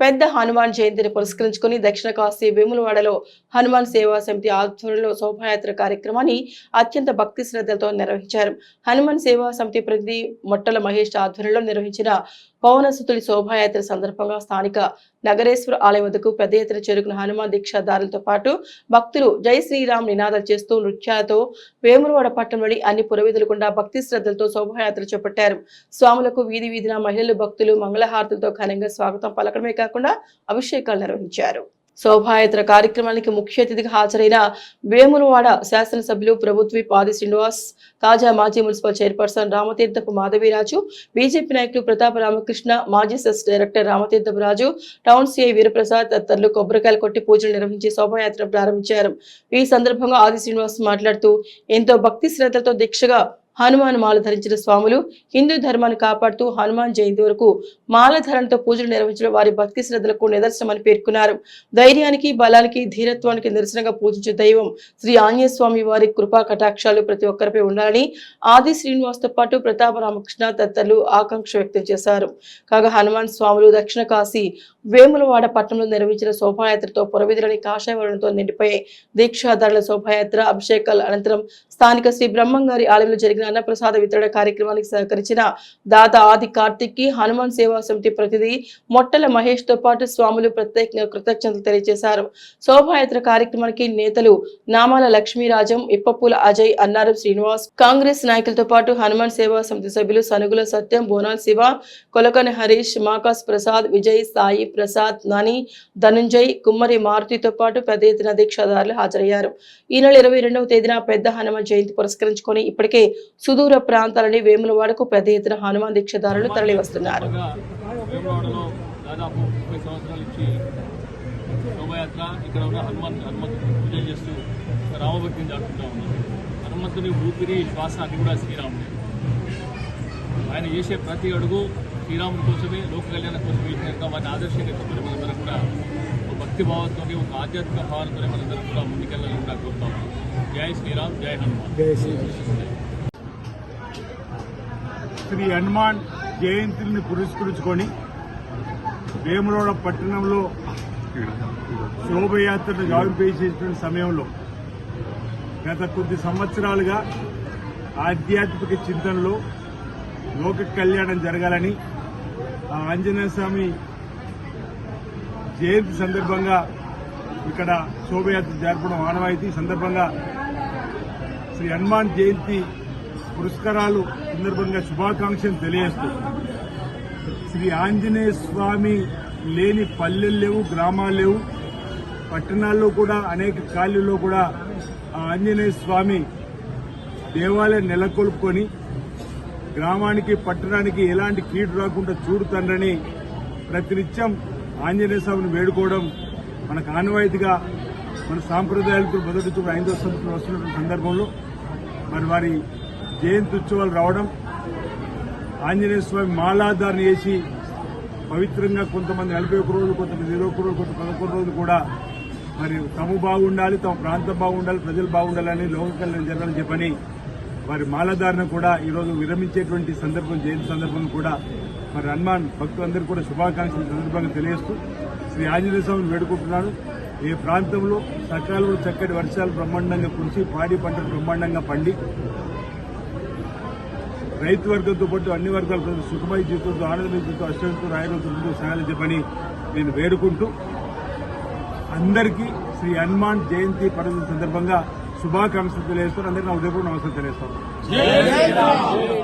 పెద్ద హనుమాన్ జయంతిని పురస్కరించుకుని దక్షిణ కాశీ వేములవాడలో హనుమాన్ సేవా సమితి ఆధ్వర్యంలో శోభాయాత్ర కార్యక్రమాన్ని అత్యంత భక్తి శ్రద్ధలతో నిర్వహించారు. హనుమాన్ సేవా సమితి ప్రతినిధి మొట్టల మహేష్ ఆధ్వర్యంలో నిర్వహించిన పవనసుతుడి శోభాయాత్ర సందర్భంగా స్థానిక నగరేశ్వర ఆలయం వద్దకు పెద్ద ఎత్తున చేరుకున్న హనుమాన్ దీక్షాదారులతో పాటు భక్తులు జై శ్రీరామ్ నినాదాలు చేస్తూ నృత్యాలతో వేములవాడ పట్టణంలోని అన్ని పురవీధులు కూడా భక్తి శ్రద్ధలతో శోభాయాత్ర చేపట్టారు. స్వాములకు వీధి వీధిన మహిళలు భక్తులు మంగళహారతులతో ఘనంగా స్వాగతం. పలకడమే కాకుండా అభిషేకాలు నిర్వహించారు. శోభాయాత్ర కార్యక్రమానికి ముఖ్య అతిథిగా హాజరైన వేములవాడ శాసనసభ్యులు ప్రభుత్వ పాది శ్రీనివాస్ తాజా మాజీ municipal chairperson Ramatheerthapu Madhaviraju BJP నాయకులు ప్రతాప రామకృష్ణ మాజీ cess director Ramatheerthapu Raju town CI Veeraprasad తదితరులు కొబ్బరికాయలు కొట్టి పూజలు నిర్వహించి శోభాయాత్ర ప్రారంభించారు. ఈ సందర్భంగా ఆది శ్రీనివాస్ మాట్లాడుతూ ఎంతో భక్తి శ్రద్ధలతో దీక్షగా హనుమాన్ మాల ధరించిన స్వాములు హిందూ ధర్మాన్ని కాపాడుతూ హనుమాన్ జయంతి వరకు మాల ధరణతో పూజలు నిర్వహించడం వారి భక్తి శ్రద్ధలకు నిదర్శనమని పేర్కొన్నారు. ధైర్యానికి బలానికి ధీరత్వానికి నిరసనగా పూజించే దైవం శ్రీ ఆంజనేయ స్వామి వారి కృపా కటాక్షాలు ప్రతి ఒక్కరిపై ఉండాలని ఆది శ్రీనివాస్తో పాటు ప్రతాప రామకృష్ణ తదితరులు ఆకాంక్ష వ్యక్తం చేశారు. కాగా హనుమాన్ స్వాములు దక్షిణ కాశీ వేములవాడ పట్టణంలో నిర్వహించిన శోభాయాత్రతో పురవిధులని కాషాయవరణంతో నిండిపోయే దీక్షాదారుల శోభాయాత్ర అభిషేకాల అనంతరం స్థానిక శ్రీ బ్రహ్మంగారి ఆలయంలో జరిగిన అన్నప్రసాద వితరణ కార్యక్రమానికి సహకరించిన దాత ఆది కార్తిక్కి హనుమాన్ సేవా సమితి ప్రతినిధి మొట్టల మహేష్తో పాటు స్వాములు ప్రత్యేకంగా కృతజ్ఞతలు తెలియజేశారు. శోభాయాత్ర కార్యక్రమానికి నేతలు నామాల లక్ష్మీరాజం ఇప్పపూల అజయ్ అన్నారం శ్రీనివాస్ కాంగ్రెస్ నాయకులతో పాటు హనుమాన్ సేవా సమితి సభ్యులు సనుగుల సత్యం బోనాల్ శివ కొలకని హరీష్ మాకాస్ ప్రసాద్ విజయ్ సాయి ప్రసాద్ నాని ధనుంజయ్ కుమ్మరి మారుతితో పాటు పెద్ద ఎత్తున దీక్షాదారులు హాజరయ్యారు. ఈ నెల ఇరవై రెండవ తేదీన పెద్ద హనుమాన్ జయంతి పురస్కరించుకొని ఇప్పటికే సుదూర ప్రాంతాలని వేములవాడకు పెద్ద ఎత్తున హనుమాన్ దీక్షాదారులు తరలి వస్తున్నారు బాగా వేములవాడలో దాదాపు ముప్పై సంవత్సరాల నుంచి శోభయాత్ర ఇక్కడ ఉన్న హనుమంత్ చేస్తూ రామభక్తిని దాటుకుంటా ఉన్నారు. హనుమంతుని ఊపిరి శ్వాస అది కూడా శ్రీరాముడే. ఆయన చేసే ప్రతి అడుగు శ్రీరాముని కోసమే లోక కళ్యాణం కోసమే కనుక వారిని ఆదర్శంగా తీసుకుని మనందరం కూడా ఒక భక్తి భావంతో ఒక ఆధ్యాత్మిక భావంతో మనందరం కూడా ముందుకెళ్ళాలని కూడా కోరుతా ఉన్నాం. జై శ్రీరామ్ జై హనుమాన్. శ్రీ శ్రీ హనుమాన్ జయంతిని పురస్కరించుకొని వేములవాడ పట్టణంలో శోభయాత్రను గావింపేసేటువంటి సమయంలో గత కొద్ది సంవత్సరాలుగా ఆధ్యాత్మిక చింతనలో లోక కళ్యాణం జరగాలని ఆ ఆంజనేయ స్వామి జయంతి సందర్భంగా ఇక్కడ శోభయాత్ర జరపడం ఆనవాయితీ. సందర్భంగా శ్రీ హనుమాన్ జయంతి పురస్కారాలు సందర్భంగా శుభాకాంక్షలు తెలియజేస్తూ శ్రీ ఆంజనేయ స్వామి లేని పల్లెలు లేవు గ్రామాలు లేవు. పట్టణాల్లో కూడా అనేక ఖాళీల్లో కూడా ఆ ఆంజనేయ స్వామి దేవాలయం నెలకొల్పుకొని గ్రామానికి పట్టణానికి ఎలాంటి కీడు రాకుండా చూడుతండ్రని ప్రతినిత్యం ఆంజనేయ స్వామిని వేడుకోవడం మనకు ఆనవాయితీగా మన సాంప్రదాయాలతో మొదటితో ఐదో సంవత్సరం వస్తున్న సందర్భంలో మరి వారి జయంతి ఉత్సవాలు రావడం ఆంజనేయ స్వామి మాలాధారణ చేసి పవిత్రంగా కొంతమంది నలభై ఒక్క రోజులు కొంతమంది ఇరవై ఒక్క రోజులు కొంత పదకొండు రోజులు కూడా మరి తమ బాగుండాలి తమ ప్రాంతం బాగుండాలి ప్రజలు బాగుండాలని లోక కళ్యాణం జరగాలని చెప్పని వారి మాలధారణ కూడా ఈరోజు విరమించేటువంటి సందర్భం జయంతి సందర్భం కూడా మరి హనుమాన్ భక్తులందరూ కూడా శుభాకాంక్షలు సందర్భంగా తెలియజేస్తూ శ్రీ ఆంజనేయ స్వామిని వేడుకుంటున్నాను. ఏ ప్రాంతంలో సకాలంలో చక్కటి వర్షాలు బ్రహ్మాండంగా కురిసి పాడి పంటలు బ్రహ్మాండంగా పండి రైతు వర్గంతో పాటు అన్ని వర్గాలతో ప్రజలు సుఖమయ జీవితంతో ఆనంద జీవితంతో అష్టంతో రాయగలుగుతుందో సహాయాలు చెప్పని నేను వేడుకుంటూ అందరికీ శ్రీ హనుమాన్ జయంతి పర్వదిన సందర్భంగా శుభాకాంక్షలు తెలియజేస్తాను అందరికీ నా ఉదయపూర్వ నమస్కారం తెలియజేస్తాను.